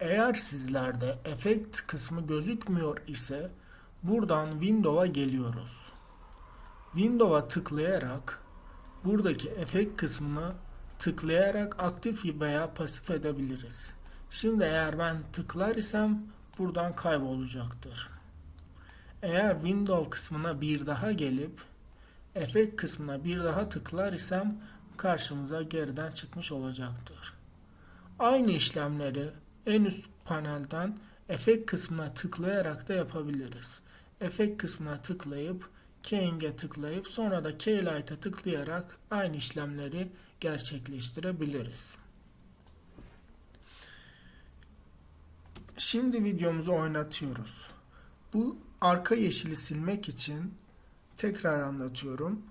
Eğer sizlerde efekt kısmı gözükmüyor ise buradan Windows'a geliyoruz. Windows'a tıklayarak buradaki efekt kısmını tıklayarak aktif veya pasif edebiliriz. Şimdi eğer ben tıklar isem buradan kaybolacaktır. Eğer Windows kısmına bir daha gelip efekt kısmına bir daha tıklar isem karşımıza geriden çıkmış olacaktır. Aynı işlemleri en üst panelden efekt kısmına tıklayarak da yapabiliriz. Efekt kısmına tıklayıp Keying'e tıklayıp sonra da Keylight'a tıklayarak aynı işlemleri gerçekleştirebiliriz. Şimdi videomuzu oynatıyoruz. Bu arka yeşili silmek için tekrar anlatıyorum.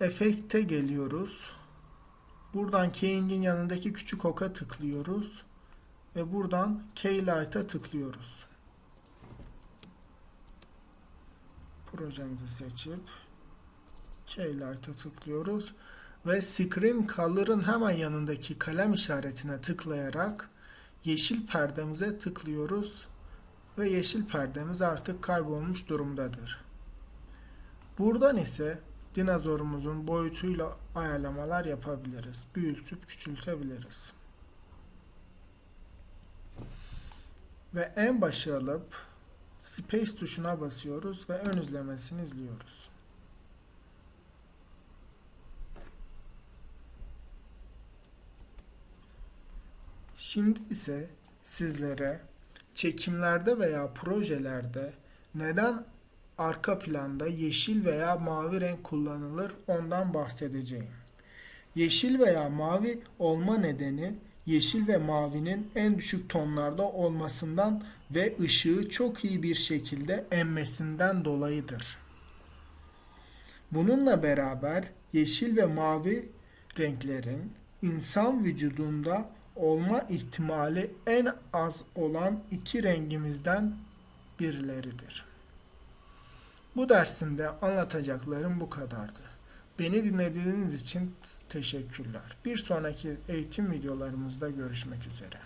Efekte geliyoruz. Buradan Keying'in yanındaki küçük oka tıklıyoruz. Ve buradan Keylight'a tıklıyoruz. Projemizi seçip Keylight'a tıklıyoruz. Ve Screen Color'ın hemen yanındaki kalem işaretine tıklayarak yeşil perdemize tıklıyoruz. Ve yeşil perdemiz artık kaybolmuş durumdadır. Buradan ise dinozorumuzun boyutuyla ayarlamalar yapabiliriz. Büyütüp küçültebiliriz. Ve en başa alıp Space tuşuna basıyoruz ve ön izlemesini izliyoruz. Şimdi ise sizlere çekimlerde veya projelerde neden arka planda yeşil veya mavi renk kullanılır ondan bahsedeceğim. Yeşil veya mavi olma nedeni yeşil ve mavinin en düşük tonlarda olmasından ve ışığı çok iyi bir şekilde emmesinden dolayıdır. Bununla beraber yeşil ve mavi renklerin insan vücudunda olma ihtimali en az olan iki rengimizden birileridir. Bu dersimde anlatacaklarım bu kadardı. Beni dinlediğiniz için teşekkürler. Bir sonraki eğitim videolarımızda görüşmek üzere.